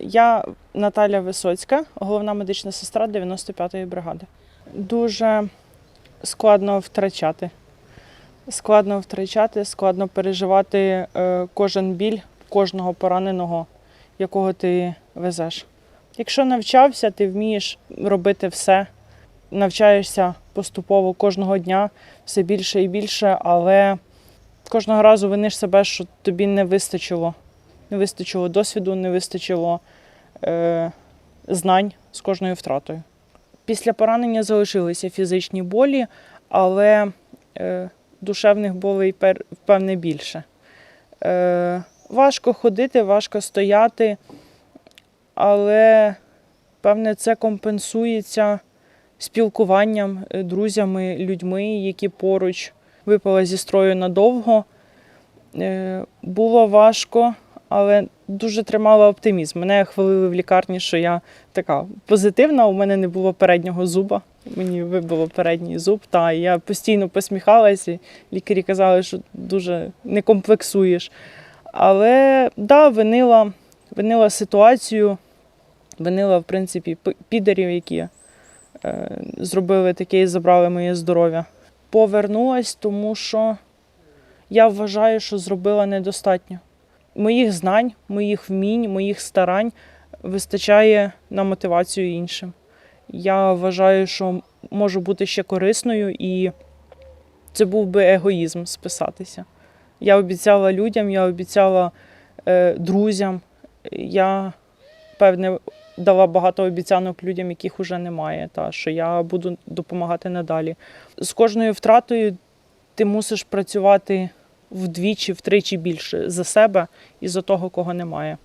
Я Наталя Висоцька, головна медична сестра 95-ї бригади. Дуже складно втрачати. Складно втрачати, складно переживати е, кожен біль кожного пораненого, якого ти везеш. Якщо навчався, ти вмієш робити все, навчаєшся поступово кожного дня все більше і більше, але кожного разу виниш себе, що тобі не вистачило. Не вистачило досвіду, не вистачило е, знань з кожною втратою. Після поранення залишилися фізичні болі, але е, душевних болей певне більше. Е, важко ходити, важко стояти, але певне це компенсується спілкуванням, е, друзями, людьми, які поруч випала зі строю надовго. Е, Було важко, але дуже тримала оптимізм. Мене хвалили в лікарні, що я така позитивна. У мене не було переднього зуба. Мені вибило передній зуб. Та я постійно посміхалася. і Лікарі казали, що дуже не комплексуєш. Але да, винила, винила ситуацію, винила, в принципі, п- підерів, які е, зробили таке і забрали моє здоров'я. Повернулась, тому що я вважаю, що зробила недостатньо. Моїх знань, моїх вмінь, моїх старань вистачає на мотивацію іншим. Я вважаю, що можу бути ще корисною, і це був би егоїзм списатися. Я обіцяла людям, я обіцяла е, друзям. Я, певне, дала багато обіцянок людям, яких уже немає, та що я буду допомагати надалі. З кожною втратою ти мусиш працювати вдвічі, втричі більше за себе і за того, кого немає.